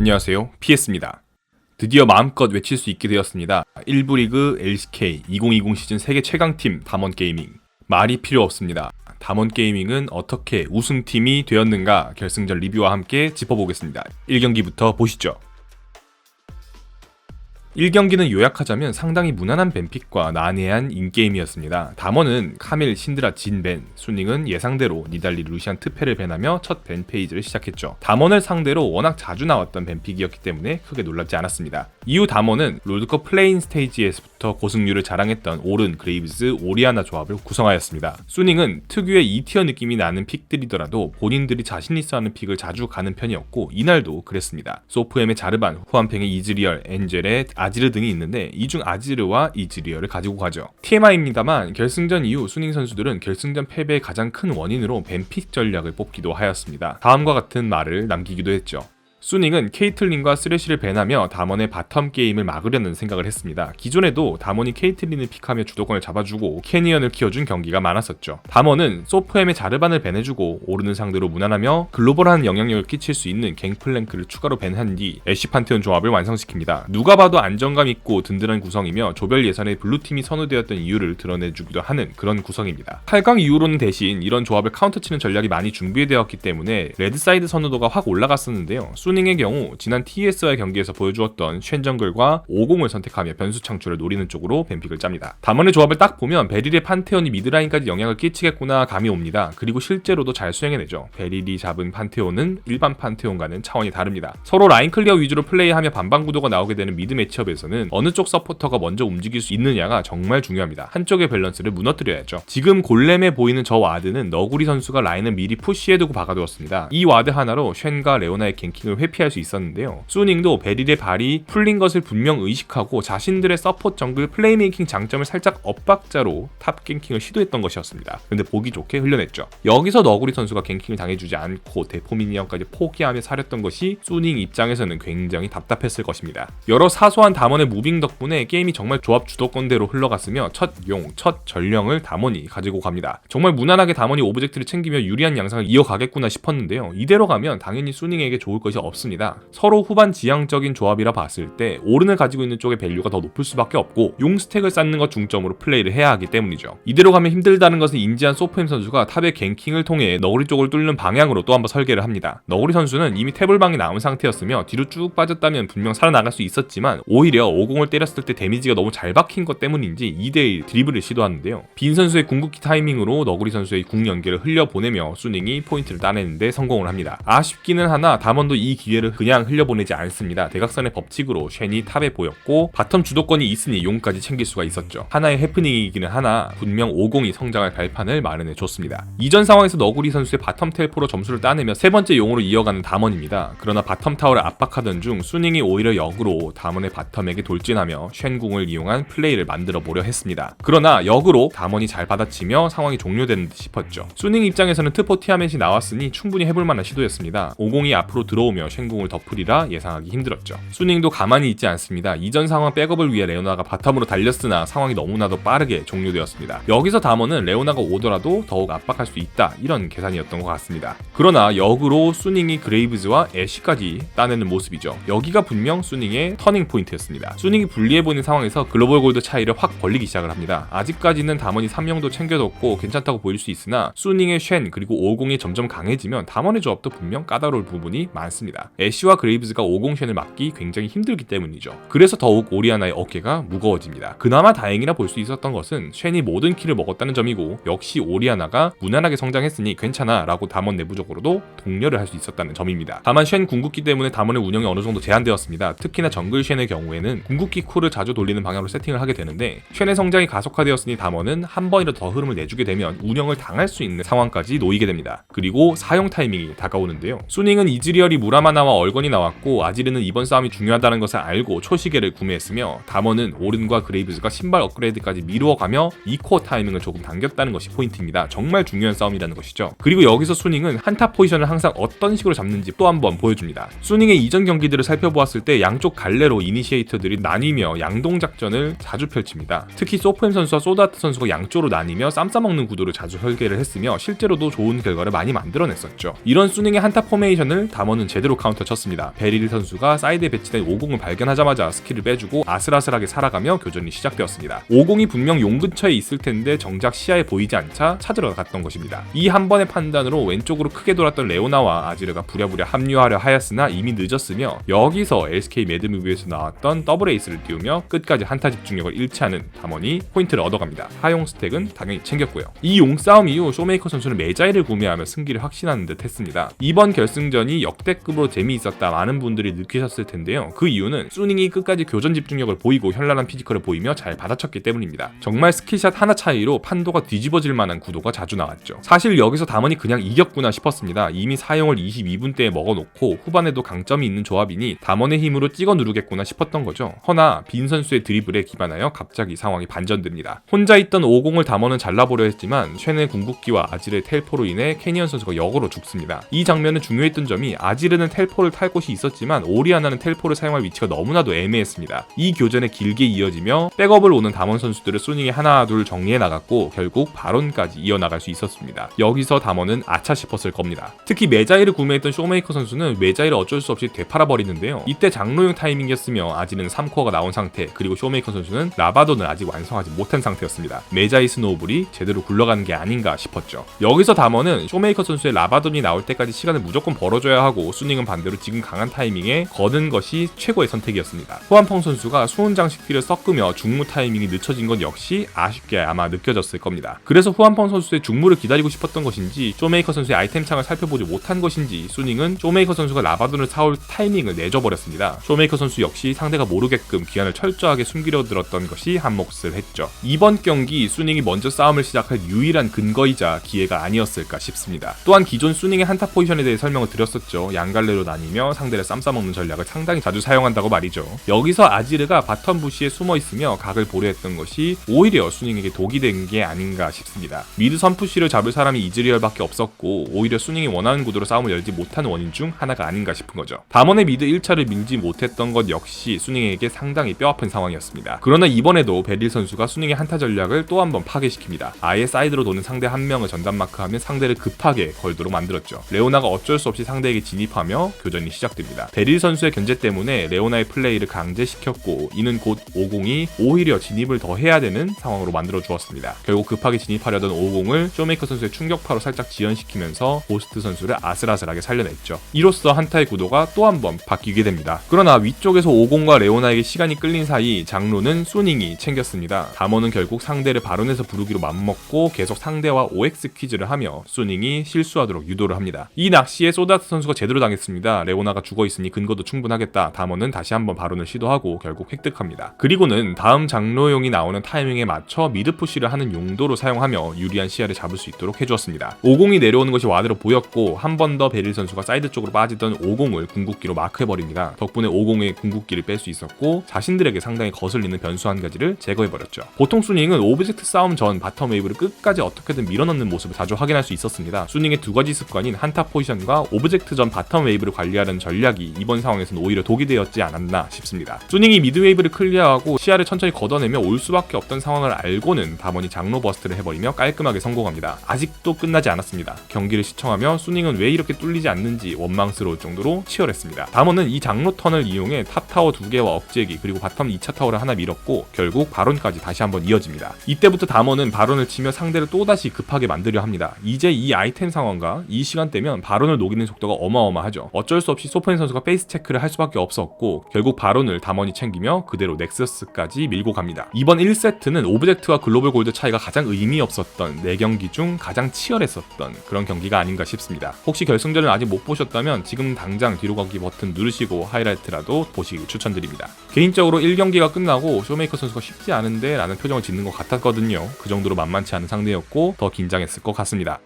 안녕하세요. PS입니다. 드디어 마음껏 외칠 수 있게 되었습니다. 1부 리그 LCK 2020 시즌 세계 최강팀 담원 게이밍. 말이 필요 없습니다. 담원 게이밍은 어떻게 우승팀이 되었는가 결승전 리뷰와 함께 짚어보겠습니다. 1경기부터 보시죠. 1경기는 요약하자면 상당히 무난한 뱀픽과 난해한 인게임이었습니다. 담원은 카밀, 신드라, 진, 벤, 수닝은 예상대로 니달리, 루시안, 트페를 밴하며 첫밴 페이지를 시작했죠. 담원을 상대로 워낙 자주 나왔던 뱀픽이었기 때문에 크게 놀랍지 않았습니다. 이후 담원은 롤드컵 플레인 스테이지에서부터 고승률을 자랑했던 오른, 그레이브즈, 오리아나 조합을 구성하였습니다. 수닝은 특유의 2티어 느낌이 나는 픽들이더라도 본인들이 자신 있어 하는 픽을 자주 가는 편이었고 이날도 그랬습니다. 소프엠의 자르반, 후안팽의 이즈리얼, 엔젤의 아지르 등이 있는데 이 중 아지르와 이즈리얼을 가지고 가죠. TMI입니다만 결승전 이후 수닝 선수들은 결승전 패배의 가장 큰 원인으로 뱀픽 전략을 뽑기도 하였습니다. 다음과 같은 말을 남기기도 했죠. 수닝은 케이틀린과 쓰레쉬를 밴하며 담원의 바텀 게임을 막으려는 생각을 했습니다. 기존에도 담원이 케이틀린을 픽하며 주도권을 잡아주고 캐니언을 키워준 경기가 많았었죠. 담원은 소프엠의 자르반을 밴해주고 오르는 상대로 무난하며 글로벌한 영향력을 끼칠 수 있는 갱플랭크를 추가로 밴한 뒤 애쉬 판테온 조합을 완성시킵니다. 누가 봐도 안정감 있고 든든한 구성이며 조별 예선에 블루팀이 선호되었던 이유를 드러내주기도 하는 그런 구성입니다. 8강 이후로는 대신 이런 조합을 카운터치는 전략이 많이 준비되었기 때문에 레드사이드 선호도가 확 올라갔었는데요. 수 닝의 경우 지난 TS와의 경기에서 보여주었던 쉔정글과 50을 선택하며 변수 창출을 노리는 쪽으로 뱀픽을 짭니다. 담원의 조합을 딱 보면 베릴의 판테온이 미드라인까지 영향을 끼치겠구나 감이 옵니다. 그리고 실제로도 잘 수행해내죠. 베릴이 잡은 판테온은 일반 판테온과는 차원이 다릅니다. 서로 라인 클리어 위주로 플레이하며 반반 구도가 나오게 되는 미드 매치업에서는 어느 쪽 서포터가 먼저 움직일 수 있느냐가 정말 중요합니다. 한쪽의 밸런스를 무너뜨려야죠. 지금 골렘에 보이는 저 와드는 너구리 선수가 라인을 미리 푸시해두고 박아두었습니다. 이 와드 하나로 쉔과 레오나의 갱킹을 회피할 수 있었는데요. 수닝도 베릴의 발이 풀린 것을 분명 의식하고 자신들의 서포트 정글 플레이메이킹 장점을 살짝 엇박자로 탑 갱킹을 시도했던 것이었습니다. 근데 보기 좋게 흘려냈죠. 여기서 너구리 선수가 갱킹을 당해주지 않고 대포 미니언까지 포기하며 사렸던 것이 수닝 입장에서는 굉장히 답답했을 것입니다. 여러 사소한 담원의 무빙 덕분에 게임이 정말 조합 주도권대로 흘러갔으며 첫 용, 첫 전령을 담원이 가지고 갑니다. 정말 무난하게 담원이 오브젝트를 챙기며 유리한 양상을 이어가겠구나 싶었는데요. 이대로 가면 당연히 수닝에게 좋을 것이 없 습니다. 서로 후반 지향적인 조합이라 봤을 때 오른을 가지고 있는 쪽의 밸류가 더 높을 수밖에 없고 용 스택을 쌓는 것 중점으로 플레이를 해야 하기 때문이죠. 이대로 가면 힘들다는 것을 인지한 소프엠 선수가 탑의 갱킹을 통해 너구리 쪽을 뚫는 방향으로 또 한번 설계를 합니다. 너구리 선수는 이미 태블방이 나온 상태였으며 뒤로 쭉 빠졌다면 분명 살아나갈 수 있었지만 오히려 50을 때렸을 때 데미지가 너무 잘 박힌 것 때문인지 2대1 드리블을 시도하는데요. 빈 선수의 궁극기 타이밍으로 너구리 선수의 궁 연계를 흘려보내며 수닝이 포인트를 따내는데 성공을 합니다. 아쉽기는 하나 담원도 이 기회를 그냥 흘려보내지 않습니다. 대각선의 법칙으로 쉔이 탑에 보였고 바텀 주도권이 있으니 용까지 챙길 수가 있었죠. 하나의 해프닝이기는 하나 분명 50이 성장할 발판을 마련해 줬습니다. 이전 상황에서 너구리 선수의 바텀 텔포로 점수를 따내며 세 번째 용으로 이어가는 담원입니다. 그러나 바텀 타워를 압박하던 중 수닝이 오히려 역으로 담원의 바텀에게 돌진하며 쉔궁을 이용한 플레이를 만들어 보려 했습니다. 그러나 역으로 담원이 잘 받아치며 상황이 종료되는 듯 싶었죠. 수닝 입장에서는 트포 티아멧이 나왔으니 충분히 해볼 만한 시도였습니다. 50이 앞으로 들어오며 쉔궁을 덮으리라 예상하기 힘들었죠. 수닝도 가만히 있지 않습니다. 이전 상황 백업을 위해 레오나가 바텀으로 달렸으나 상황이 너무나도 빠르게 종료되었습니다. 여기서 담원은 레오나가 오더라도 더욱 압박할 수 있다 이런 계산이었던 것 같습니다. 그러나 역으로 수닝이 그레이브즈와 애쉬까지 따내는 모습이죠. 여기가 분명 수닝의 터닝 포인트였습니다. 수닝이 불리해 보이는 상황에서 글로벌 골드 차이를 확 벌리기 시작을 합니다. 아직까지는 담원이 3명도 챙겨뒀고 괜찮다고 보일 수 있으나 수닝의 쉔 그리고 50이 점점 강해지면 담원의 조합도 분명 까다로울 부분이 많습니다. 애쉬와 그레이브즈가 50 쉔을 막기 굉장히 힘들기 때문이죠. 그래서 더욱 오리아나의 어깨가 무거워집니다. 그나마 다행이라 볼 수 있었던 것은 쉔이 모든 킬을 먹었다는 점이고 역시 오리아나가 무난하게 성장했으니 괜찮아 라고 담원 내부적으로도 독려를 할 수 있었다는 점입니다. 다만 쉔 궁극기 때문에 담원의 운영이 어느 정도 제한되었습니다. 특히나 정글 쉔의 경우에는 궁극기 쿨을 자주 돌리는 방향으로 세팅을 하게 되는데 쉔의 성장이 가속화되었으니 담원은 한 번이라도 더 흐름을 내주게 되면 운영을 당할 수 있는 상황까지 놓이게 됩니다. 그리고 사용 타이밍이 다가오는데요. 수닝은 이즈리얼이 무라마 나와 얼건이 나왔고 아지르는 이번 싸움이 중요하다는 것을 알고 초시계를 구매했으며 담원은 오른과 그레이브즈가 신발 업그레이드까지 미루어가며 2코어 타이밍을 조금 당겼다는 것이 포인트입니다. 정말 중요한 싸움이라는 것이죠. 그리고 여기서 수닝은 한타 포지션을 항상 어떤 식으로 잡는지 또 한번 보여줍니다. 수닝의 이전 경기들을 살펴보았을 때 양쪽 갈래로 이니시에이터들이 나뉘며 양동 작전을 자주 펼칩니다. 특히 소프엠 선수와 소다트 선수가 양쪽으로 나뉘며 쌈 싸먹는 구도를 자주 설계를 했으며 실제로도 좋은 결과를 많이 만들어냈었죠. 이런 수닝의 한타 포메이션을 담원은 제대로 제대로 카운터 쳤습니다. 베릴 선수가 사이드에 배치된 50을 발견하자마자 스킬을 빼주고 아슬아슬하게 살아가며 교전이 시작되었습니다. 50이 분명 용 근처에 있을 텐데 정작 시야에 보이지 않자 찾으러 갔던 것입니다. 이 한 번의 판단으로 왼쪽으로 크게 돌았던 레오나와 아지르가 부랴부랴 합류하려 하였으나 이미 늦었으며 여기서 LSK 매드무비에서 나왔던 더블 에이스를 띄우며 끝까지 한타 집중력을 잃지 않은 담원이 포인트를 얻어갑니다. 하용 스택은 당연히 챙겼고요. 이 용 싸움 이후 쇼메이커 선수는 메자이를 구매하며 승기를 확신하는 듯 했습니다. 이번 결승전이 역대급으로 재미있었다 많은 분들이 느끼셨을 텐데요. 그 이유는 수닝이 끝까지 교전 집중력을 보이고 현란한 피지컬을 보이며 잘 받아쳤기 때문입니다. 정말 스킬샷 하나 차이로 판도가 뒤집어질 만한 구도가 자주 나왔죠. 사실 여기서 담원이 그냥 이겼구나 싶었습니다. 이미 사용을 22분대에 먹어놓고 후반에도 강점이 있는 조합이니 담원의 힘으로 찍어 누르겠구나 싶었던 거죠. 허나 빈 선수의 드리블에 기반하여 갑자기 상황이 반전됩니다. 혼자 있던 50을 담원은 잘라보려 했지만 쉔의 궁극기와 아지르의 텔포로 인해 캐니언 선수가 역으로 죽습니다. 이 장면은 중요했던 점이 아지르는 텔포를 탈 곳이 있었지만 오리아나는 텔포를 사용할 위치가 너무나도 애매했습니다. 이 교전에 길게 이어지며 백업을 오는 담원 선수들을 소닝이 하나 둘 정리해 나갔고 결국 바론까지 이어나갈 수 있었습니다. 여기서 담원은 아차 싶었을 겁니다. 특히 메자이를 구매했던 쇼메이커 선수는 메자이를 어쩔 수 없이 되팔아 버리는데요. 이때 장로용 타이밍이었으며 아지는 3코어가 나온 상태 그리고 쇼메이커 선수는 라바돈을 아직 완성하지 못한 상태였습니다. 메자이 스노우볼이 제대로 굴러가는 게 아닌가 싶었죠. 여기서 담원은 쇼메이커 선수의 라바돈이 나올 때까지 시간을 무조건 벌어줘야 하고 수닝 은 반대로 지금 강한 타이밍에 거는 것이 최고의 선택이었습니다. 후안펑 선수가 수은 장식기를 섞으며 중무 타이밍이 늦춰진 건 역시 아쉽게 아마 느껴졌을 겁니다. 그래서 후안펑 선수의 중무를 기다리고 싶었던 것인지 쇼메이커 선수의 아이템 창을 살펴보지 못한 것인지 수닝은 쇼메이커 선수가 라바돈을 사올 타이밍을 내줘버렸습니다. 쇼메이커 선수 역시 상대가 모르게끔 기한을 철저하게 숨기려 들었던 것이 한 몫을 했죠. 이번 경기 수닝이 먼저 싸움을 시작할 유일한 근거이자 기회가 아니었을까 싶습니다. 또한 기존 수닝의 한타 포지션에 대해 설명을 드렸었죠. 양갈래 로 나뉘며 상대를 쌈싸먹는 전략을 상당히 자주 사용한다고 말이죠. 여기서 아지르가 바텀 부시에 숨어 있으며 각을 보려 했던 것이 오히려 수닝에게 독이 된 게 아닌가 싶습니다. 미드 선푸시를 잡을 사람이 이즈리얼밖에 없었고 오히려 수닝이 원하는 구도로 싸움을 열지 못한 원인 중 하나가 아닌가 싶은 거죠. 담원의 미드 1차를 밀지 못했던 것 역시 수닝에게 상당히 뼈아픈 상황이었습니다. 그러나 이번에도 베릴 선수가 수닝의 한타 전략을 또 한 번 파괴시킵니다. 아예 사이드로 도는 상대 한 명을 전담 마크하면 상대를 급하게 걸도록 만들었죠. 레오나가 어쩔 수 없이 상대에게 진입하며 교전이 시작됩니다. 베릴 선수의 견제 때문에 레오나의 플레이를 강제시켰고 이는 곧 50이 오히려 진입을 더 해야 되는 상황으로 만들어 주었습니다. 결국 급하게 진입하려던 50을 쇼메이커 선수의 충격파로 살짝 지연시키면서 고스트 선수를 아슬아슬하게 살려냈죠. 이로써 한타의 구도가 또 한 번 바뀌게 됩니다. 그러나 위쪽에서 50과 레오나에게 시간이 끌린 사이 장로는 수닝이 챙겼습니다. 담원은 결국 상대를 바론에서 부르기로 맘먹고 계속 상대와 OX 퀴즈를 하며 수닝이 실수하도록 유도를 합니다. 이 낚시에 소다트 선수가 제대로 당했습니다. 레오나가 죽어 있으니 근거도 충분하겠다. 담원은 다시 한번 바론을 시도하고 결국 획득합니다. 그리고는 다음 장로용이 나오는 타이밍에 맞춰 미드 푸시를 하는 용도로 사용하며 유리한 시야를 잡을 수 있도록 해주었습니다. 50이 내려오는 것이 와드로 보였고 한 번 더 베릴 선수가 사이드 쪽으로 빠지던 50을 궁극기로 마크해버립니다. 덕분에 50의 궁극기를 뺄 수 있었고 자신들에게 상당히 거슬리는 변수 한 가지를 제거해버렸죠. 보통 수닝은 오브젝트 싸움 전 바텀 웨이브를 끝까지 어떻게든 밀어넣는 모습을 자주 확인할 수 있었습니다. 수닝의 두 가지 습관인 한타 포지션과 오브젝트 전 바텀 웨이브 를 관리하는 전략이 이번 상황에서는 오히려 독이 되었지 않았나 싶습니다. 수닝이 미드 웨이브를 클리어하고 시야를 천천히 걷어내며 올 수밖에 없던 상황을 알고는 담원이 장로 버스트를 해버리며 깔끔하게 성공합니다. 아직도 끝나지 않았습니다. 경기를 시청하며 수닝은 왜 이렇게 뚫리지 않는지 원망스러울 정도로 치열했습니다. 담원은 이 장로 턴을 이용해 탑 타워 두 개와 억제기 그리고 바텀 2차 타워를 하나 밀었고 결국 바론까지 다시 한번 이어집니다. 이때부터 담원은 바론을 치며 상대를 또다시 급하게 만들려 합니다. 이제 이 아이템 상황과 이 시간대면 바론을 녹이는 속도가 어마어마하죠. 어쩔 수 없이 소프인 선수가 페이스 체크를 할 수밖에 없었고 결국 바론을 담원이 챙기며 그대로 넥서스까지 밀고 갑니다. 이번 1세트는 오브젝트와 글로벌 골드 차이가 가장 의미 없었던 4경기 중 가장 치열했었던 그런 경기가 아닌가 싶습니다. 혹시 결승전을 아직 못 보셨다면 지금 당장 뒤로 가기 버튼 누르시고 하이라이트라도 보시길 추천드립니다. 개인적으로 1경기가 끝나고 쇼메이커 선수가 쉽지 않은데 라는 표정을 짓는 것 같았거든요. 그 정도로 만만치 않은 상대였고 더 긴장했을 것 같습니다.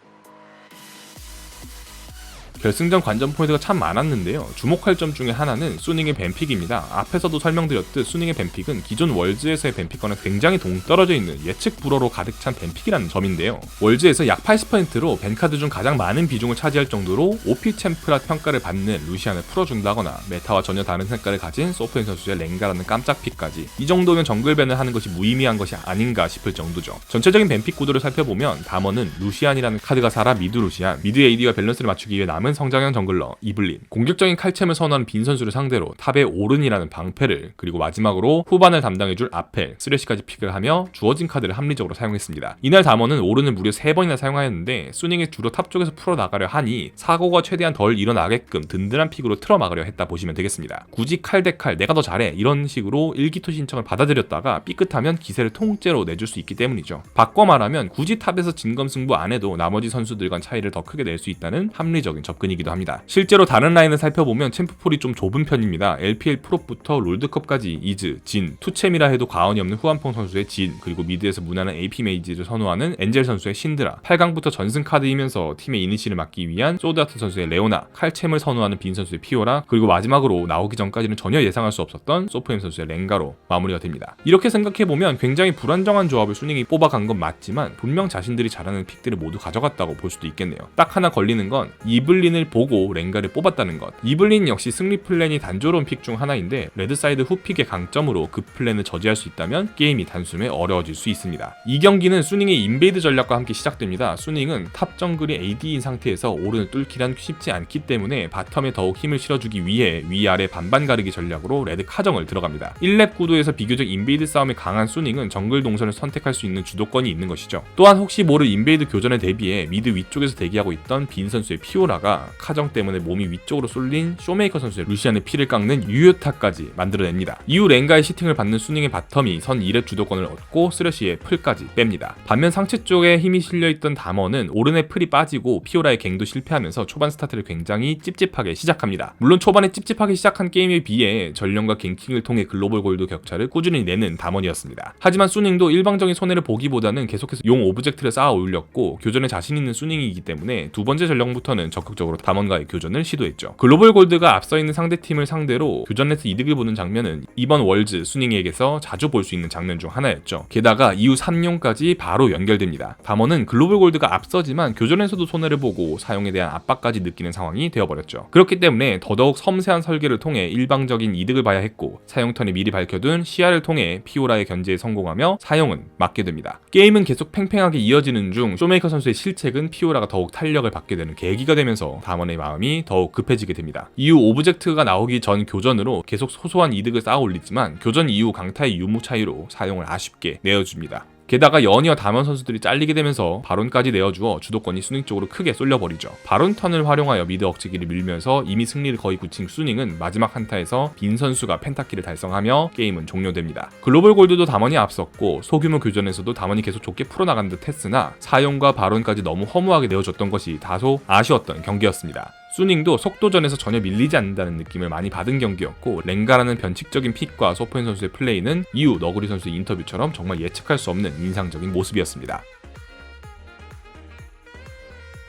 결승전 관전 포인트가 참 많았는데요. 주목할 점 중에 하나는 수닝의 뱀픽입니다. 앞에서도 설명드렸듯 수닝의 뱀픽은 기존 월즈에서의 뱀픽과는 굉장히 동떨어져 있는 예측 불허로 가득 찬 뱀픽이라는 점인데요. 월즈에서 약 80%로 벤카드 중 가장 많은 비중을 차지할 정도로 OP 챔프라 평가를 받는 루시안을 풀어준다거나 메타와 전혀 다른 색깔을 가진 소프인 선수의 랭가라는 깜짝 픽까지 이 정도면 정글밴을 하는 것이 무의미한 것이 아닌가 싶을 정도죠. 전체적인 뱀픽 구도를 살펴보면 담원은 루시안이라는 카드가 살아 미드 루시안, 미드 AD와 밸런스를 맞추기 위해 남은 성장형 정글러 이블린, 공격적인 칼챔을 선호하는 빈 선수를 상대로 탑의 오른이라는 방패를 그리고 마지막으로 후반을 담당해줄 아펠, 쓰레쉬까지 픽을 하며 주어진 카드를 합리적으로 사용했습니다. 이날 담원은 오른을 무려 3번이나 사용하였는데 수닝이 주로 탑 쪽에서 풀어나가려 하니 사고가 최대한 덜 일어나게끔 든든한 픽으로 틀어막으려 했다 보시면 되겠습니다. 굳이 칼 대 칼 내가 더 잘해 이런 식으로 일기토 신청을 받아들였다가 삐끗하면 기세를 통째로 내줄 수 있기 때문이죠. 바꿔 말하면 굳이 탑에서 진검승부 안 해도 나머지 선수들간 차이를 더 크게 낼 수 있다는 합리적인 접근 이기도 합니다. 실제로 다른 라인을 살펴보면 챔프폴이 좀 좁은 편입니다. LPL 프로부터 롤드컵까지 이즈, 진, 투챔이라 해도 과언이 없는 후안펑 선수의 진, 그리고 미드에서 무난한 AP 메이지를 선호하는 엔젤 선수의 신드라, 8강부터 전승 카드이면서 팀의 이니시를 막기 위한 소드아트 선수의 레오나, 칼챔을 선호하는 빈 선수의 피오라, 그리고 마지막으로 나오기 전까지는 전혀 예상할 수 없었던 소프엠 선수의 랭가로 마무리가 됩니다. 이렇게 생각해보면 굉장히 불안정한 조합을 수닝이 뽑아간 건 맞지만 분명 자신들이 잘하는 픽들을 모두 가져갔다고 볼 수도 있겠네요. 딱 하나 걸리는 건 이블 린을 보고 랭가를 뽑았다는 것. 이블린 역시 승리 플랜이 단조로운 픽 중 하나인데 레드사이드 후픽의 강점으로 그 플랜을 저지할 수 있다면 게임이 단숨에 어려워질 수 있습니다. 이 경기는 수닝의 인베이드 전략과 함께 시작됩니다. 수닝은 탑 정글이 AD인 상태에서 오른을 뚫기란 쉽지 않기 때문에 바텀에 더욱 힘을 실어주기 위해 위아래 반반 가르기 전략으로 레드 카정을 들어갑니다. 1렙 구도에서 비교적 인베이드 싸움에 강한 수닝은 정글 동선을 선택할 수 있는 주도권이 있는 것이죠. 또한 혹시 모를 인베이드 교전에 대비해 미드 위쪽에서 대기하고 있던 빈 선수의 피오라가 카정 때문에 몸이 위쪽으로 쏠린 쇼메이커 선수의 루시안의 피를 깎는 유효타까지 만들어냅니다. 이후 랭가의 시팅을 받는 수닝의 바텀이 선 2렙 주도권을 얻고 쓰레쉬의 풀까지 뺍니다. 반면 상체 쪽에 힘이 실려있던 담원은 오른의 풀이 빠지고 피오라의 갱도 실패하면서 초반 스타트를 굉장히 찝찝하게 시작합니다. 물론 초반에 찝찝하게 시작한 게임에 비해 전령과 갱킹을 통해 글로벌 골드 격차를 꾸준히 내는 담원이었습니다. 하지만 수닝도 일방적인 손해를 보기보다는 계속해서 용 오브젝트를 쌓아 올렸고 교전에 자신 있는 수닝이기 때문에 두 번째 전령부터는 적극적으로 담원과의 교전을 시도했죠. 글로벌 골드가 앞서 있는 상대팀을 상대로 교전에서 이득을 보는 장면은 이번 월즈 수닝에게서 자주 볼 수 있는 장면 중 하나였죠. 게다가 이후 3용까지 바로 연결됩니다. 담원은 글로벌 골드가 앞서지만 교전에서도 손해를 보고 사용에 대한 압박까지 느끼는 상황이 되어버렸죠. 그렇기 때문에 더더욱 섬세한 설계를 통해 일방적인 이득을 봐야 했고 사용턴이 미리 밝혀둔 시야를 통해 피오라의 견제에 성공하며 사용은 막게 됩니다. 게임은 계속 팽팽하게 이어지는 중 쇼메이커 선수의 실책은 피오라가 더욱 탄력을 받게 되는 계기가 되면서 담원의 마음이 더욱 급해지게 됩니다. 이후 오브젝트가 나오기 전 교전으로 계속 소소한 이득을 쌓아 올리지만 교전 이후 강타의 유무 차이로 사용을 아쉽게 내어줍니다. 게다가 연이어 담원 선수들이 잘리게 되면서 바론까지 내어주어 주도권이 수닝 쪽으로 크게 쏠려버리죠. 바론 턴을 활용하여 미드 억지기를 밀면서 이미 승리를 거의 굳힌 수닝은 마지막 한타에서 빈 선수가 펜타키를 달성하며 게임은 종료됩니다. 글로벌 골드도 담원이 앞섰고 소규모 교전에서도 담원이 계속 좋게 풀어나간 듯 했으나 사용과 바론까지 너무 허무하게 내어줬던 것이 다소 아쉬웠던 경기였습니다. 수닝도 속도전에서 전혀 밀리지 않는다는 느낌을 많이 받은 경기였고 랭가라는 변칙적인 픽과 소포엔 선수의 플레이는 이후 너구리 선수의 인터뷰처럼 정말 예측할 수 없는 인상적인 모습이었습니다.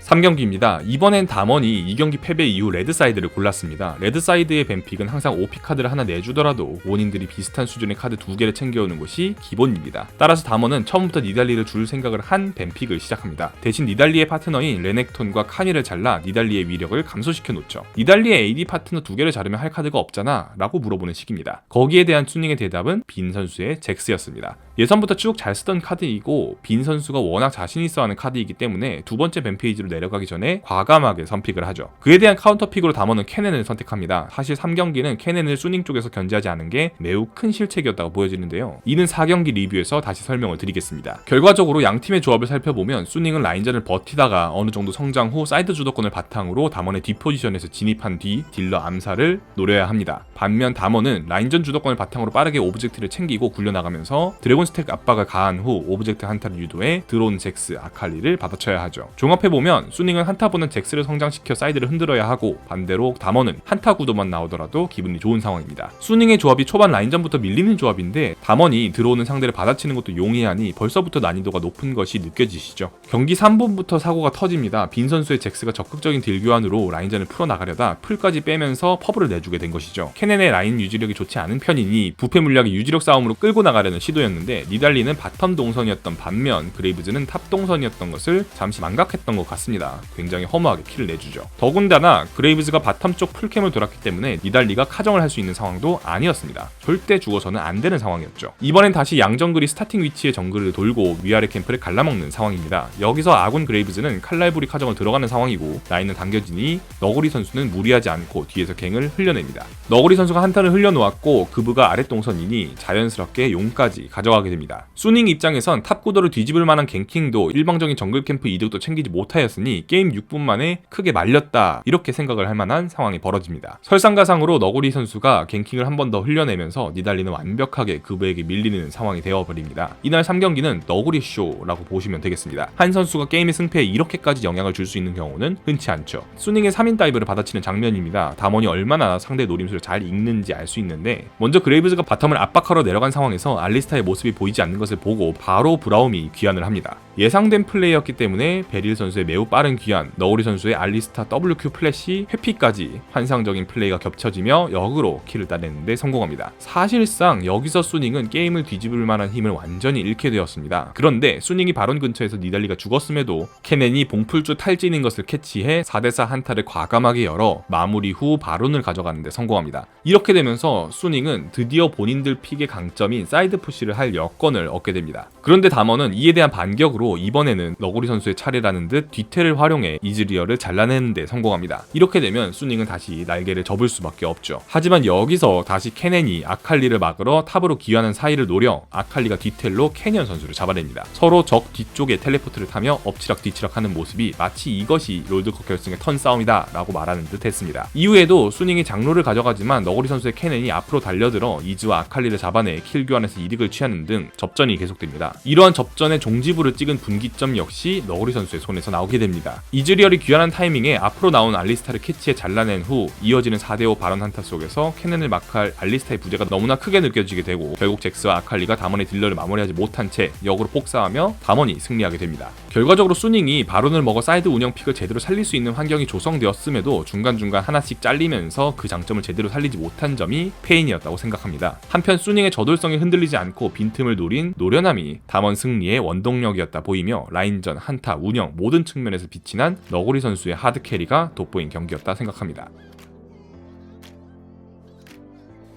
3경기입니다. 이번엔 담원이 이 경기 패배 이후 레드사이드를 골랐습니다. 레드사이드의 뱀픽은 항상 OP 카드를 하나 내주더라도 원인들이 비슷한 수준의 카드 두 개를 챙겨오는 것이 기본입니다. 따라서 담원은 처음부터 니달리를 줄 생각을 한 뱀픽을 시작합니다. 대신 니달리의 파트너인 레넥톤과 카니를 잘라 니달리의 위력을 감소시켜 놓죠. 니달리의 AD 파트너 두 개를 자르면 할 카드가 없잖아 라고 물어보는 식입니다. 거기에 대한 튜닝의 대답은 빈 선수의 잭스였습니다. 예선부터 쭉 잘 쓰던 카드이고 빈 선수가 워낙 자신 있어 하는 카드이기 때문에 두 번째 뱀페이지로 내려가기 전에 과감하게 선픽을 하죠. 그에 대한 카운터픽으로 담원은 캐넨을 선택합니다. 사실 3경기는 캐넨을 수닝 쪽에서 견제하지 않은 게 매우 큰 실책이었다고 보여지는데요. 이는 4경기 리뷰에서 다시 설명을 드리겠습니다. 결과적으로 양 팀의 조합을 살펴보면 수닝은 라인전을 버티다가 어느 정도 성장 후 사이드 주도권을 바탕으로 담원의 뒷포지션에서 진입한 뒤 딜러 암살을 노려야 합니다. 반면 담원은 라인전 주도권을 바탕으로 빠르게 오브젝트를 챙기고 굴려나가면서 드래곤 스택 압박을 가한 후 오브젝트 한타를 유도해 드론 잭스 아칼리를 받아쳐야 하죠. 종합해보면 수닝은 한타보는 잭스를 성장시켜 사이드를 흔들어야 하고 반대로 담원은 한타 구도만 나오더라도 기분이 좋은 상황입니다. 수닝의 조합이 초반 라인전부터 밀리는 조합인데 담원이 들어오는 상대를 받아치는 것도 용이하니 벌써부터 난이도가 높은 것이 느껴지시죠. 경기 3분부터 사고가 터집니다. 빈 선수의 잭스가 적극적인 딜 교환으로 라인전을 풀어나가려다 풀까지 빼면서 퍼브를 내주게 된 것이죠. 케넨의 라인 유지력이 좋지 않은 편이니 부패 물약의 유지력 싸움으로 끌고 나가려는 시도였는데 니달리는 바텀 동선이었던 반면 그레이브즈는 탑 동선이었던 것을 잠시 망각했던 것 같습니다. 않습니다. 굉장히 허무하게 킬을 내주죠. 더군다나 그레이브즈가 바텀 쪽 풀캠을 돌았기 때문에 니달리가 카정을 할 수 있는 상황도 아니었습니다. 절대 죽어서는 안 되는 상황이었죠. 이번엔 다시 양정글이 스타팅 위치의 정글을 돌고 위아래 캠프를 갈라먹는 상황입니다. 여기서 아군 그레이브즈는 칼날부리 카정을 들어가는 상황이고 라인은 당겨지니 너구리 선수는 무리하지 않고 뒤에서 갱을 흘려냅니다. 너구리 선수가 한타를 흘려놓았고 그부가 아랫동선이니 자연스럽게 용까지 가져가게 됩니다. 수닝 입장에선 탑 구도를 뒤집을 만한 갱킹도 일방적인 정글 캠프 이득도 챙기지 못하였으니 게임 6분 만에 크게 말렸다 이렇게 생각을 할 만한 상황이 벌어집니다. 설상가상으로 너구리 선수가 갱킹을 한 번 더 흘려내면서 니달리는 완벽하게 그부에게 밀리는 상황이 되어버립니다. 이날 3경기는 너구리 쇼라고 보시면 되겠습니다. 한 선수가 게임의 승패에 이렇게까지 영향을 줄 수 있는 경우는 흔치 않죠. 수닝의 3인 다이브를 받아치는 장면입니다. 담원이 얼마나 상대 노림수를 잘 읽는지 알 수 있는데 먼저 그레이브즈가 바텀을 압박하러 내려간 상황에서 알리스타의 모습이 보이지 않는 것을 보고 바로 브라움이 귀환을 합니다. 예상된 플레이였기 때문에 베릴 선수의 매우 빠른 귀환, 너구리 선수의 알리스타 WQ 플래시, 회피까지 환상적인 플레이가 겹쳐지며 역으로 킬을 따내는데 성공합니다. 사실상 여기서 수닝은 게임을 뒤집을 만한 힘을 완전히 잃게 되었습니다. 그런데 수닝이 바론 근처에서 니달리가 죽었음에도 케넨이 봉풀주 탈진인 것을 캐치해 4대4 한타를 과감하게 열어 마무리 후 바론을 가져가는데 성공합니다. 이렇게 되면서 수닝은 드디어 본인들 픽의 강점인 사이드 푸시를 할 여건을 얻게 됩니다. 그런데 담원은 이에 대한 반격으로 이번에는 너구리 선수의 차례라는 듯 뒤태를 활용해 이즈리어를 잘라내는 데 성공합니다. 이렇게 되면 수닝은 다시 날개를 접을 수밖에 없죠. 하지만 여기서 다시 케넨이 아칼리를 막으러 탑으로 기하는 사이를 노려 아칼리가 뒤텔로 캐니언 선수를 잡아냅니다. 서로 적 뒤쪽에 텔레포트를 타며 엎치락 뒤치락 하는 모습이 마치 이것이 롤드컵 결승의 턴 싸움이다 라고 말하는 듯 했습니다. 이후에도 수닝이 장로를 가져가지만 너구리 선수의 케넨이 앞으로 달려들어 이즈와 아칼리를 잡아내 킬 교환에서 이득을 취하는 등 접전이 계속됩니다. 이러한 접전의 종지부를 찍은 분기점 역시 너구리 선수의 손에서 나오게 됩니다. 이즈리얼이 귀환한 타이밍에 앞으로 나온 알리스타를 캐치해 잘라낸 후 이어지는 4대5 발언 한타 속에서 케넨을 마크할 알리스타의 부재가 너무나 크게 느껴지게 되고 결국 잭스와 아칼리가 담원의 딜러를 마무리하지 못한 채 역으로 폭사하며 담원이 승리하게 됩니다. 결과적으로 수닝이 바론을 먹어 사이드 운영 픽을 제대로 살릴 수 있는 환경이 조성되었음에도 중간중간 하나씩 잘리면서 그 장점을 제대로 살리지 못한 점이 페인이었다고 생각합니다. 한편 수닝의 저돌성이 흔들리지 않고 빈틈을 노린 노련함이 담원 승리의 원동력이었다 보이며 라인전, 한타, 운영 모든 측면에 서 빛이 난 너구리 선수의 하드캐리가 돋보인 경기였다 생각합니다.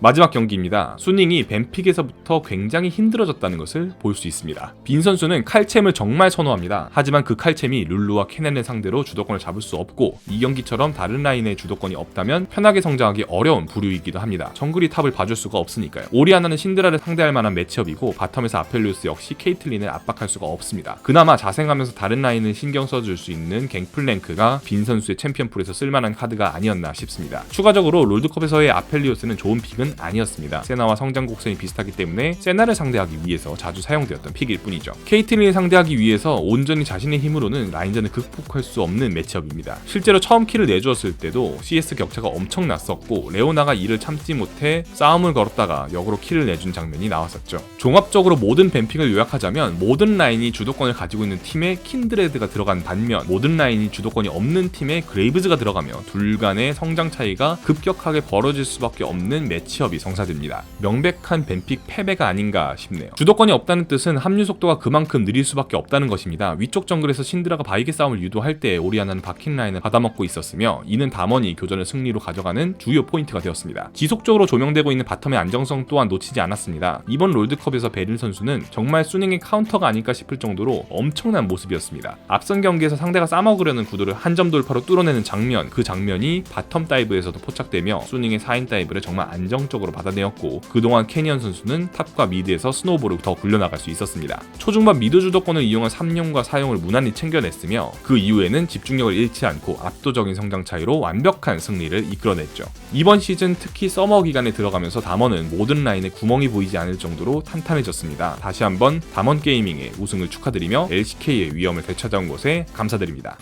마지막 경기입니다. 수닝이 뱀픽에서부터 굉장히 힘들어졌다는 것을 볼 수 있습니다. 빈 선수는 칼챔을 정말 선호합니다. 하지만 그 칼챔이 룰루와 케넨을 상대로 주도권을 잡을 수 없고 이 경기처럼 다른 라인의 주도권이 없다면 편하게 성장하기 어려운 부류이기도 합니다. 정글이 탑을 봐줄 수가 없으니까요. 오리아나는 신드라를 상대할 만한 매치업이고 바텀에서 아펠리우스 역시 케이틀린을 압박할 수가 없습니다. 그나마 자생하면서 다른 라인을 신경 써줄 수 있는 갱플랭크가 빈 선수의 챔피언풀에서 쓸만한 카드가 아니었나 싶습니다. 추가적으로 롤드컵에서의 아펠리우스는 좋은 픽은 아니었습니다. 세나와 성장 곡선이 비슷하기 때문에 세나를 상대하기 위해서 자주 사용되었던 픽일 뿐이죠. 케이틀린을 상대하기 위해서 온전히 자신의 힘으로는 라인전을 극복할 수 없는 매치업입니다. 실제로 처음 킬을 내주었을 때도 CS 격차가 엄청 났었고 레오나가 이를 참지 못해 싸움을 걸었다가 역으로 킬을 내준 장면이 나왔었죠. 종합적으로 모든 뱀픽을 요약하자면 모든 라인이 주도권을 가지고 있는 팀에 킨드레드가 들어간 반면 모든 라인이 주도권이 없는 팀에 그레이브즈가 들어가며 둘 간의 성장 차이가 급격하게 벌어질 수밖에 없는 매치 매치업이 성사됩니다. 명백한 뱀픽 패배가 아닌가 싶네요. 주도권이 없다는 뜻은 합류 속도가 그만큼 느릴 수밖에 없다는 것입니다. 위쪽 정글에서 신드라가 바이게 싸움을 유도할 때 오리아나는 박힌 라인을 받아먹고 있었으며 이는 담원이 교전을 승리로 가져가는 주요 포인트가 되었습니다. 지속적으로 조명되고 있는 바텀의 안정성 또한 놓치지 않았습니다. 이번 롤드컵에서 베릴 선수는 정말 수닝의 카운터가 아닐까 싶을 정도로 엄청난 모습이었습니다. 앞선 경기에서 상대가 싸먹으려는 구도를 한 점 돌파로 뚫어내는 장면, 그 장면이 바텀 다이브에서도 포착되며 수닝의 4인 다이브를 정말 안정 성적으로 받아내었고 그동안 캐니언 선수는 탑과 미드에서 스노우볼을 더 굴려나갈 수 있었습니다. 초중반 미드 주도권을 이용한 3년과 사용을 무난히 챙겨냈으며 그 이후에는 집중력을 잃지 않고 압도적인 성장 차이로 완벽한 승리를 이끌어냈죠. 이번 시즌 특히 서머 기간에 들어가면서 담원은 모든 라인에 구멍이 보이지 않을 정도로 탄탄해졌습니다. 다시 한번 담원 게이밍의 우승을 축하드리며 LCK의 위험을 되찾아온 것에 감사드립니다.